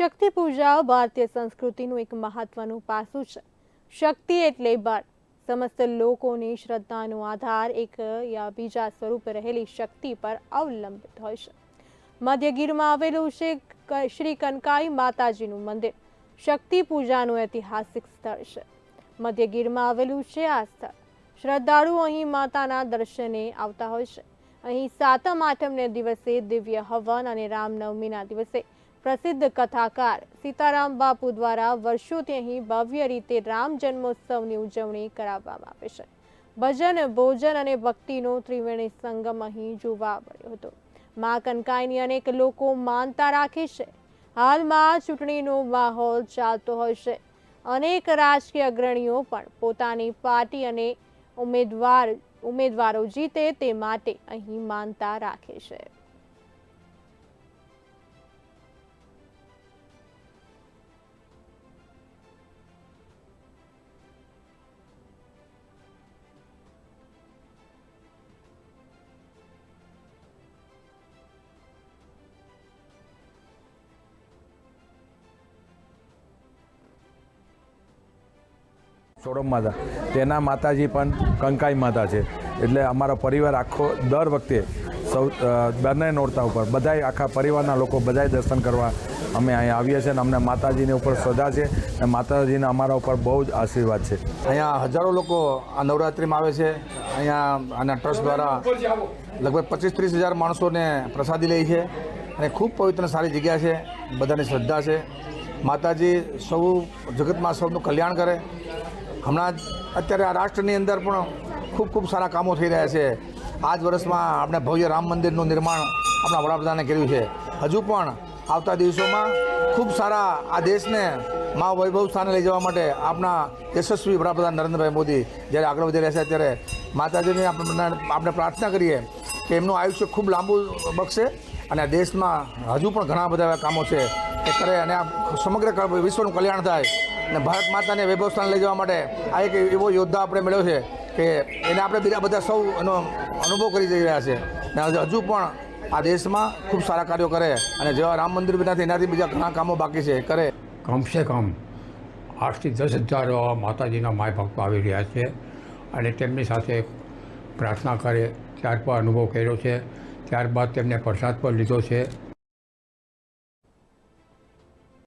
શક્તિ પૂજા ભારતીય સંસ્કૃતિનું એક મહત્વનું પાસું છે. શક્તિ એટલે બળ. સમસ્ત લોકોની શ્રદ્ધાનો આધાર એક યા બીજા સ્વરૂપે રહેલી શક્તિ પર અવલંબિત હોય છે. મધ્યગીરમાં આવેલું છે શ્રી કનકાઈ માતાજીનું મંદિર. શક્તિ પૂજાનું ઐતિહાસિક સ્થળ છે. મધ્યગીરમાં આવેલું છે આ સ્થળ. શ્રદ્ધાળુઓ અહીં માતાના દર્શને આવતા હોય છે. અહીં સાતમ આઠમને દિવસે દિવ્ય હવન અને રામનવમીના દિવસે પ્રસિદ્ધ કથાકાર સીતારામ બાપુ દ્વારા વર્ષોથી અહીં ભવ્ય રીતે રામ જન્મોત્સવની ઉજવણી કરાવવામાં આવે છે. ભજન, ભોજન અને ભક્તિનો ત્રિવેણી સંગમ અહીં જોવા મળ્યો હતો. મા કનકાઈની અનેક લોકો માનતા રાખે છે. હાલમાં ચૂંટણીનો માહોલ ચાલતો હોય છે. અનેક રાજકીય અગ્રણીઓ પણ પોતાની પાર્ટી અને ઉમેદવાર, ઉમેદવારો જીતે તે માટે અહીં માનતા રાખે છે. સોડમ માતા. તેના માતાજી પણ કંકાઈ માતા છે. એટલે અમારો પરિવાર આખો દર વખતે સૌ બંને નોરતા ઉપર, બધાય આખા પરિવારના લોકો બધાય દર્શન કરવા અમે અહીંયા આવીએ છીએ અને અમને માતાજીની ઉપર શ્રદ્ધા છે અને માતાજીના અમારા ઉપર બહુ જ આશીર્વાદ છે. અહીંયા હજારો લોકો આ નવરાત્રિમાં આવે છે. અહીંયા આના ટ્રસ્ટ દ્વારા લગભગ પચીસ ત્રીસ હજાર માણસોને પ્રસાદી લે છે. અને ખૂબ પવિત્ર સારી જગ્યા છે. બધાની શ્રદ્ધા છે. માતાજી સૌ જગતમાં સૌનું કલ્યાણ કરે. હમણાં અત્યારે આ રાષ્ટ્રની અંદર પણ ખૂબ ખૂબ સારા કામો થઈ રહ્યા છે. આ જ વર્ષમાં આપણે ભવ્ય રામ મંદિરનું નિર્માણ આપણા વડાપ્રધાને કર્યું છે. હજુ પણ આવતા દિવસોમાં ખૂબ સારા આ દેશને મા વૈભવ સ્થાને લઈ જવા માટે આપણા યશસ્વી વડાપ્રધાન નરેન્દ્રભાઈ મોદી જ્યારે આગળ વધી રહ્યા છે ત્યારે માતાજીને આપણે આપણે પ્રાર્થના કરીએ કે એમનું આયુષ્ય ખૂબ લાંબુ બક્ષે અને દેશમાં હજુ પણ ઘણા બધા એવા કામો છે એ કરે અને આ સમગ્ર વિશ્વનું કલ્યાણ થાય. અને ભારત માતાને વૈભવ સ્થાન લઈ જવા માટે આ એક એવો યોદ્ધા આપણે મળ્યો છે કે એને આપણે બીજા બધા સૌ એનો અનુભવ કરી જઈ રહ્યા છે. અને હજુ પણ આ દેશમાં ખૂબ સારા કાર્યો કરે અને જેવા રામ મંદિર બનાથી એનાથી બીજા ઘણા કામો બાકી છે, કરે. કમસે કમ આઠથી દસ હજાર માતાજીના માય ભક્તો આવી રહ્યા છે અને તેમની સાથે પ્રાર્થના કરે, ત્યાર પર અનુભવ કર્યો છે, ત્યારબાદ તેમને પ્રસાદ પણ લીધો છે.